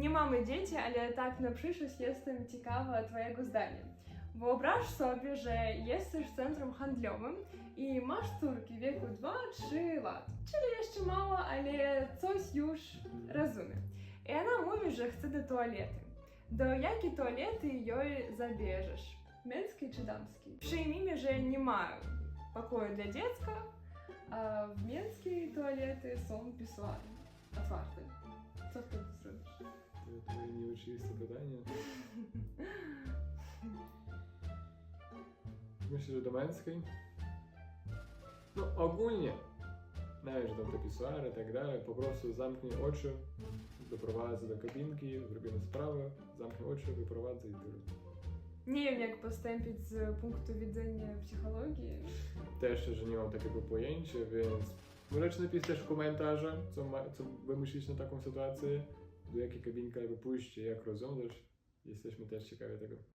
Nie mamy dzieci, ale tak na przyszłość jestem ciekawa Twojego zdania. Wyobraź sobie, że jesteś centrum handlowym i masz córki wieku 2-3 lat, czyli jeszcze mało, ale coś już rozumie. I ona mówi, że chce do toalety. Do jakiej toalety jej zabierzesz? Męskiej czy damskiej? Przyjmijmy, że nie ma pokoju dla dziecka, a w męskiej toalety są pisuary To twoje nieoczywiste pytanie. Myślę, że do męskiej. No ogólnie. Знаєш, там te pisuary i tak dalej, po prostu zamknij oczy, doprowadzę do kabinki, robimy sprawę, zamknij oczy, wyprowadzę i tyle. Nie wiem, jak postąpić z punktu widzenia psychologii. Też szczerze nie mam takiego pojęcia, więc możecie napisać też w komentarzach, co, ma, co wy myślicie na taką sytuację, do jakiej kabinki albo pójście, jak rozwiązać. Jesteśmy też ciekawi tego.